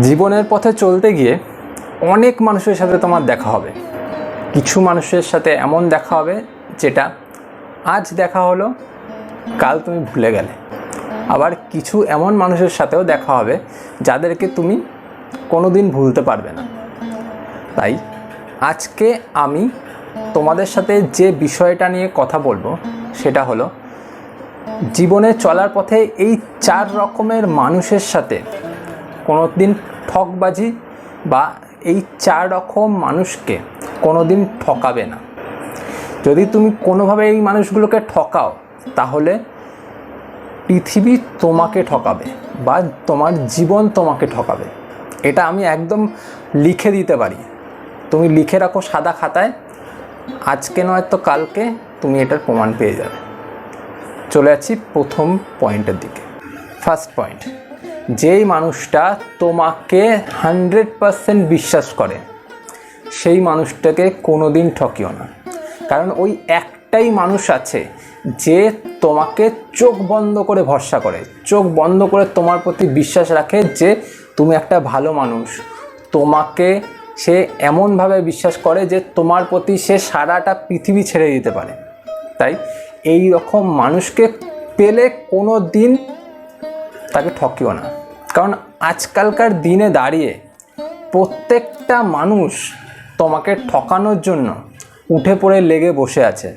জীবনের পথে চলতে গিয়ে অনেক মানুষের সাথে তোমার দেখা হবে। কিছু মানুষের সাথে এমন দেখা হবে যেটা আজ দেখা হলো, কাল তুমি ভুলে গেলে। আবার কিছু এমন মানুষের সাথেও দেখা হবে যাদেরকে তুমি কোনো দিন ভুলতে পারবে না। তাই আজকে আমি তোমাদের সাথে যে বিষয়টা নিয়ে কথা বলব, সেটা হলো, জীবনে চলার পথে এই চার রকমের মানুষের সাথে কোনো দিন ঠকবাজি বা এই চার রকম মানুষকে কোনো দিন ঠকাবে না। যদি তুমি কোনোভাবে এই মানুষগুলোকে ঠকাও, তাহলে পৃথিবী তোমাকে ঠকাবে বা তোমার জীবন তোমাকে ঠকাবে। এটা আমি একদম লিখে দিতে পারি। তুমি লিখে রাখো সাদা খাতায়, আজকে নয়তো কালকে তুমি এটার প্রমাণ পেয়ে যাবে। চলে যাচ্ছি প্রথম পয়েন্টের দিকে। ফার্স্ট পয়েন্ট যেই মানুষটা তোমাকে হান্ড্রেড পারসেন্ট বিশ্বাস করে, সেই মানুষটাকে কোনো দিন ঠকিও না। কারণ ওই একটাই মানুষ আছে যে তোমাকে চোখ বন্ধ করে ভরসা করে, চোখ বন্ধ করে তোমার প্রতি বিশ্বাস রাখে যে তুমি একটা ভালো মানুষ। তোমাকে সে এমনভাবে বিশ্বাস করে যে তোমার প্রতি সে সারাটা পৃথিবী ছেড়ে দিতে পারে। তাই এই রকম মানুষকে পেলে কোনো দিন তাকে ঠকিও না। কারণ আজকালকার দিনে দাঁড়িয়ে প্রত্যেকটা মানুষ তোমাকে ঠকানোর জন্য উঠে পড়ে লেগে বসে আছে।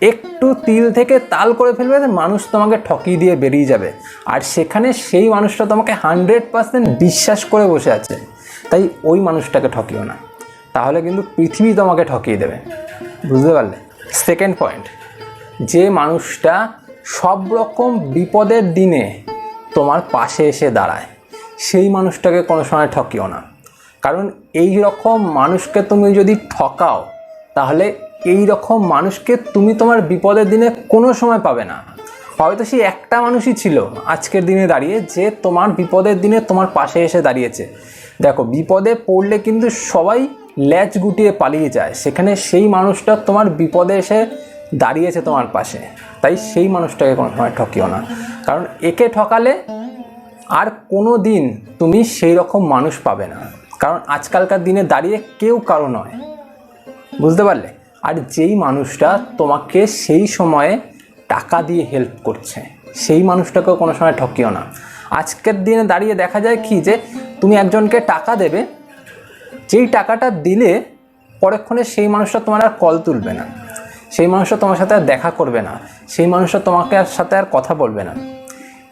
একটু তিল থেকে তাল করে ফেলবে মানুষ তোমাকে ঠকিয়ে দিয়ে বেরিয়ে যাবে। আর সেখানে সেই মানুষটা তোমাকে হান্ড্রেড পার্সেন্ট বিশ্বাস করে বসে আছে। তাই ওই মানুষটাকে ঠকিও না। তাহলে কিন্তু পৃথিবী তোমাকে ঠকিয়ে দেবে। বুঝতে পারলে? সেকেন্ড পয়েন্ট, যে মানুষটা সব রকম বিপদের দিনে তোমার পাশে এসে দাঁড়ায়। সেই মানুষটাকে কোনো সময় ঠকিও না। কারণ এই রকম মানুষকে তুমি যদি ঠকাও, তাহলে এই রকম মানুষকে তুমি তোমার বিপদের দিনে কোনো সময় পাবে না। হয়তো সেই একটা মানুষই ছিল আজকের দিনে দাঁড়িয়ে, যে তোমার বিপদের দিনে তোমার পাশে এসে দাঁড়িয়েছে। দেখো, বিপদে পড়লে কিন্তু সবাই ল্যাচ গুটিয়ে পালিয়ে যায়। সেখানে সেই মানুষটা তোমার বিপদে এসে দাঁড়িয়েছে তোমার পাশে। তাই সেই মানুষটাকে কোনো সময় ঠকিও না। কারণ একে ঠকালে আর কোনো দিন তুমি সেই রকম মানুষ পাবে না। কারণ আজকালকার দিনে দাঁড়িয়ে কেউ কারও নয়। বুঝতে পারলে? আর যেই মানুষটা তোমাকে সেই সময়ে টাকা দিয়ে হেল্প করছে, সেই মানুষটাকেও কোনো সময় ঠকিও না। আজকের দিনে দাঁড়িয়ে দেখা যায় কি যে, তুমি একজনকে টাকা দেবে, যেই টাকাটা দিলে পরক্ষণে সেই মানুষটা তোমার আর কল তুলবে না। সেই মানুষটা তোমার সাথে আর দেখা করবে না। সেই মানুষটা তোমাকে আর সাথে আর কথা বলবে না।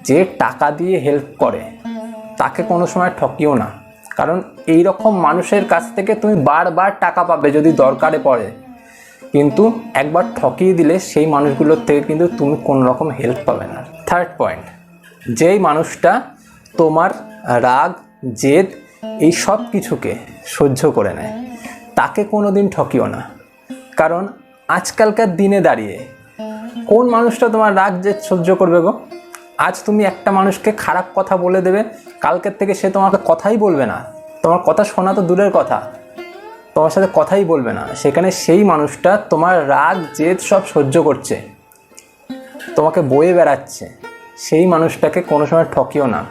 যে টাকা দিয়ে হেল্প করে, তাকে কোনো সময় ঠকিও না। কারণ এই রকম মানুষের কাছ থেকে তুমি বারবার টাকা পাবে যদি দরকারে পড়ে। কিন্তু একবার ঠকিয়ে দিলে সেই মানুষগুলোর থেকে কিন্তু তুমি কোনো রকম হেল্প পাবে না। থার্ড পয়েন্ট যেই মানুষটা তোমার রাগ, জেদ, এই সব কিছুকে সহ্য করে নেয়, তাকে কোনো দিন ঠকিও না। কারণ আজকালকার দিনে দাঁড়িয়ে কোন মানুষটা তোমার রাগ জেদ সহ্য করবে গো? আজ তুমি একটা মানুষকে খারাপ কথা বলে দেবে, কালকের থেকে সে তোমাকে কথাই বলবে না। তোমার কথা শোনা তো দূরের কথা। তোমার সাথে কথাই বলবে না। সেখানে সেই মানুষটা তোমার রাগ, জেদ সব সহ্য করছে। তোমাকে বয়ে বেড়াচ্ছে। সেই মানুষটাকে কোনো সময় ঠকিও না।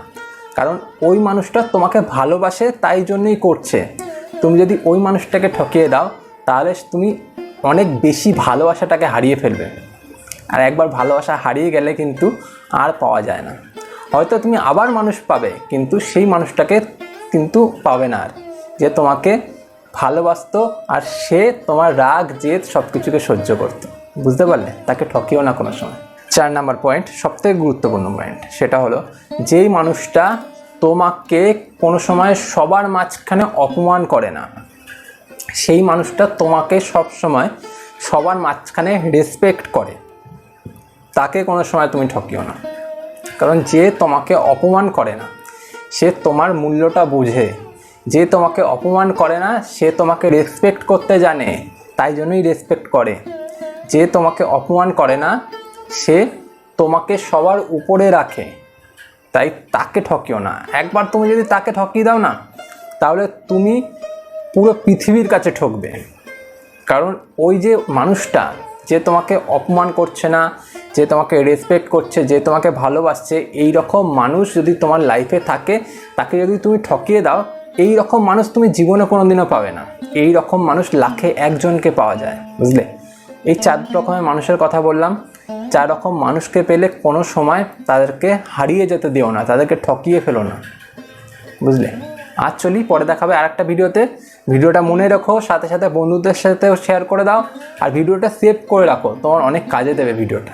কারণ ওই মানুষটা তোমাকে ভালোবাসে, তাই জন্যই করছে। তুমি যদি ওই মানুষটাকে ঠকিয়ে দাও, তাহলে তুমি অনেক বেশি ভালোবাসাটাকে হারিয়ে ফেলবে। আর একবার ভালোবাসা হারিয়ে গেলে কিন্তু আর পাওয়া যায় না। হয়তো তুমি আবার মানুষ পাবে, কিন্তু সেই মানুষটাকে কিন্তু পাবে না আর। যে তোমাকে ভালোবাসতো আর সে তোমার রাগ, জেদ সব কিছুকে সহ্য করতো। বুঝতে পারলে? তাকে ঠকিও না কোনো সময়। চার নাম্বার পয়েন্ট সবথেকে গুরুত্বপূর্ণ পয়েন্ট সেটা হলো যেই মানুষটা তোমাকে কোনো সময় সবার মাঝখানে অপমান করে না। সেই মানুষটা তোমাকে সব সময় সবার মাঝখানে রেসপেক্ট করে। তাকে কোনো সময় তুমি ঠকিও না। কারণ যে তোমাকে অপমান করে না, সে তোমার মূল্যটা বুঝে। যে তোমাকে অপমান করে না, সে তোমাকে রেসপেক্ট করতে জানে, তাই জন্যই রেসপেক্ট করে। যে তোমাকে অপমান করে না, সে তোমাকে সবার উপরে রাখে। তাই তাকে ঠকিও না। একবার তুমি যদি তাকে ঠকিয়ে দাও না, তাহলে তুমি পুরো পৃথিবীর কাছে ঠকবে। কারণ ওই যে মানুষটা যে তোমাকে অপমান করছে না, যে তোমাকে রেসপেক্ট করছে, যে তোমাকে ভালোবাসছে, এই রকম মানুষ যদি তোমার লাইফে থাকে, তাকে যদি তুমি ঠকিয়ে দাও, এই রকম মানুষ তুমি জীবনে কোনো দিনও পাবে না। এই রকম মানুষ লাখে একজনকে পাওয়া যায়, বুঝলে? এই চার রকমের মানুষের কথা বললাম। চার রকম মানুষকে পেলে কোনো সময় তাদেরকে হারিয়ে যেতে দিও না, তাদেরকে ঠকিয়ে ফেলো না, বুঝলে? আজ চলি, পরে দেখাবে আর একটা ভিডিওতে। ভিডিওটা মনে রাখো, সাথে সাথে বন্ধুদের সাথেও শেয়ার করে দাও। আর ভিডিওটা সেভ করে রাখো, তোমার অনেক কাজে দেবে ভিডিওটা।